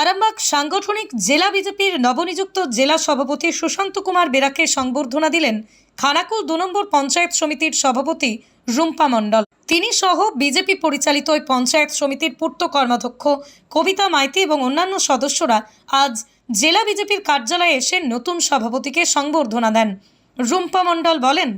আরামবাগ সাংগঠনিক জেলা বিজেপির নবনিযুক্ত জেলা সভাপতি সুশান্ত কুমার বেরাকে সংবর্ধনা দিলেন খানাকুল দু নম্বর পঞ্চায়েত সমিতির সভাপতি রুম্পা মণ্ডল। তিনি সহ বিজেপি পরিচালিত ওই পঞ্চায়েত সমিতির পূর্ত কর্মাধ্যক্ষ কবিতা মাইতি এবং অন্যান্য সদস্যরা আজ জেলা বিজেপির কার্যালয়ে এসে নতুন সভাপতিকে সংবর্ধনা দেন। রুম্পা মণ্ডল বলেন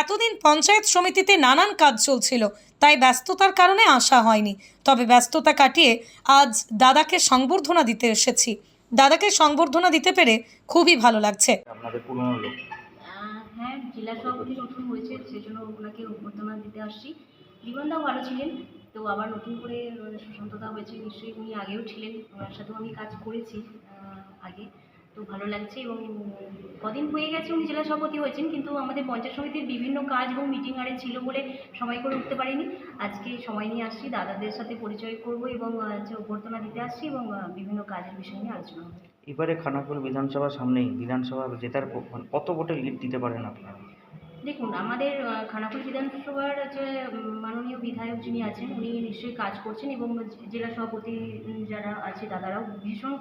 এতদিন পঞ্চায়েত সমিতিতে নানান কাজ চলছিল তাই ব্যস্ততার কারণে আসা হয়নি। তবে ব্যস্ততা কাটিয়ে আজ দাদাকে সংবর্ধনা দিতে এসেছি। দাদাকে সংবর্ধনা দিতে পেরে খুবই ভালো লাগছে। আপনাদের পুরনো লোক। হ্যাঁ জেলা সভাপতি নতুন হয়েছে সেই ওনাকে অভ্যর্থনা দিতে আসছি। জীবনদাও ভালো ছিলেন তো আবার নতুন করে হয়েছে নিশ্চয়ই উনি আগেও ছিলেন। ওনার সাথেও আমি কাজ করেছি আগে। তো ভালো লাগছে এবং কদিন হয়ে গেছে উনি জেলা সভাপতি হয়েছেন কিন্তু আমাদের পঞ্চায়েত সমিতির বিভিন্ন কাজ এবং মিটিং আরে ছিল বলে সময় করে উঠতে পারিনি। আজকে সময় নিয়ে আসছি দাদাদের সাথে পরিচয় করব এবং হচ্ছে অভ্যর্থনা দিতে আসছি এবং বিভিন্ন কাজের বিষয় নিয়ে আলোচনা হবে। এবারে খানাকুল বিধানসভা সামনেই বিধানসভা জেতার মানে কত ভোটে লিড দিতে পারেন আপনারা? দেখুন আমাদের খানাকুল বিধানসভার যে বিধায়ক যিনি আছেন উনি নিশ্চয়ই কাজ করছেন এবং জেলা সভাপতি যারা আছে দাদারাও ভীষণ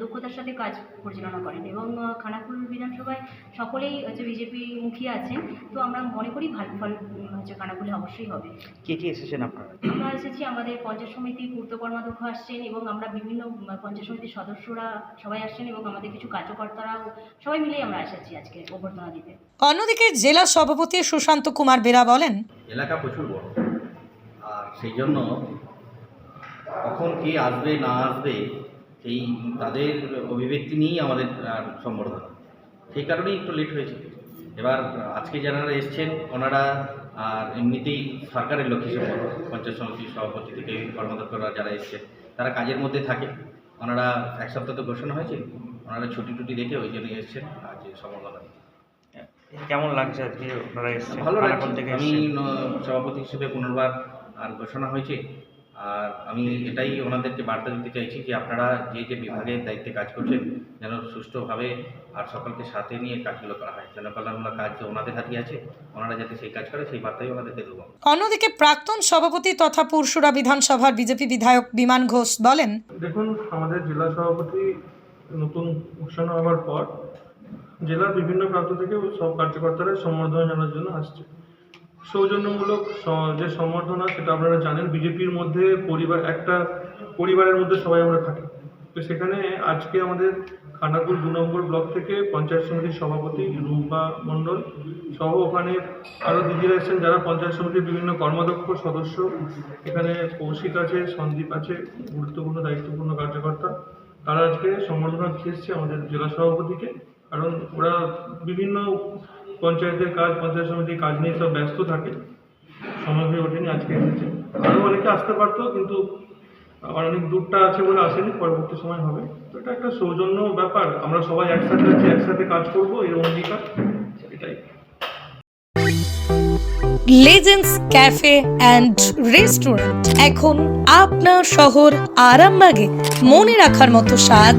দক্ষতার সাথে কাজ পরিচালনা করেন এবং খানাকুল বিধানসভায় সকলেই হচ্ছে বিজেপি মুখী আছেন। তো আমরা মনে করি ভালো ফল হচ্ছে খানাকুলে অবশ্যই হবে। কে কে এসেছেন আপনারা? আমরা এসেছি আমাদের পঞ্চায়েত সমিতির পূর্ত কর্মাধ্যক্ষ আসছেন এবং আমরা বিভিন্ন পঞ্চায়েত সমিতির সদস্যরা সবাই আসছেন এবং আমাদের কিছু কার্যকর্তারাও সবাই মিলেই আমরা এসেছি আজকে অভ্যর্থনা দিতে। অন্যদিকে জেলা সভাপতি সুশান্ত কুমার বেরা বলেন এলাকা প্রচুর বড়। সেই জন্য কখন কে আসবে না আসবে সেই তাদের অভিব্যক্তি নিয়েই আমাদের আর সম্বর্ধনা। সেই কারণেই একটু লেট হয়েছে। এবার আজকে যারা এসছেন ওনারা আর এমনিতেই সরকারের লোক হিসেবে পঞ্চায়েত সমিতির সভাপতি থেকে কর্মদক্ষরা যারা এসছেন তারা কাজের মধ্যে থাকে। ওনারা এক সপ্তাহ তো ঘোষণা হয়েছে ওনারা ছুটি টুটি দেখে ওই জন্য এসছেন আজ সম্বর্ধনা কেমন লাগছে আজকে আপনারা এসেছেন? ভালো লাগছে। আমি সভাপতি হিসেবে পুনর্বার আর ঘোষণা হয়েছে। আর আমি এটাই ওনাদেরকে বার্তা দিতে চাইছি যে আপনারা যে যে বিভাগের দায়িত্বে কাজ করছেন যেন সুষ্ঠুভাবে আর সকলকে সাথে নিয়ে কাজগুলো করা হয়। জনকল্যাণমূলক কাজ যে ওনাদের হাতেই আছে ওনারা যাতে সেই কাজ করে সেই বার্তাই ওনাদেরকে দেবো। অন্যদিকে প্রাক্তন সভাপতি তথা পুরসুরা বিধানসভার বিজেপি বিধায়ক বিমান ঘোষ বলেন দেখুন আমাদের জেলা সভাপতি নতুন ঘোষণা হওয়ার পর জেলার বিভিন্ন প্রান্ত থেকে সব কার্যকর্তারা সম্বর্ধনা জানার জন্য আসছে। সৌজন্যমূলক যে সম্বর্ধনা সেটা আপনারা জানেন। বিজেপির মধ্যে পরিবার একটা পরিবারের মধ্যে সবাই আমরা থাকি। তো সেখানে আজকে আমাদের খানাকুল দু নম্বর ব্লক থেকে পঞ্চায়েত সমিতির সভাপতি রূপা মণ্ডল সহ ওখানে আরও দিদিরা এসেছেন যারা পঞ্চায়েত সমিতির বিভিন্ন কর্মদক্ষ সদস্য। এখানে কৌশিক আছে, সন্দীপ আছে, গুরুত্বপূর্ণ, দায়িত্বপূর্ণ কার্যকর্তা। তারা আজকে সম্বর্ধনা দিতে আমাদের জেলা সভাপতিকে। কারণ ওরা বিভিন্ন পঞ্চায়েতের কাজ, পঞ্চায়েত সমিতির কাজ নিয়ে সব ব্যস্ত থাকে। সময় হয়ে ওঠেনি, আজকে এসেছে। আরও অনেকে আসতে পারতো, কিন্তু আমার অনেক দূরটা আছে বলে আসেনি, পরবর্তী সময় হবে। তো এটা একটা সৌজন্য ব্যাপার। আমরা সবাই একসাথে আছি, একসাথে কাজ করব, এর অঙ্গীকার এটাই। লেজেন্ডস ক্যাফে অ্যান্ড রেস্টুরেন্ট এখন আপনার শহর আরামবাগে মনে রাখার মতো সাজ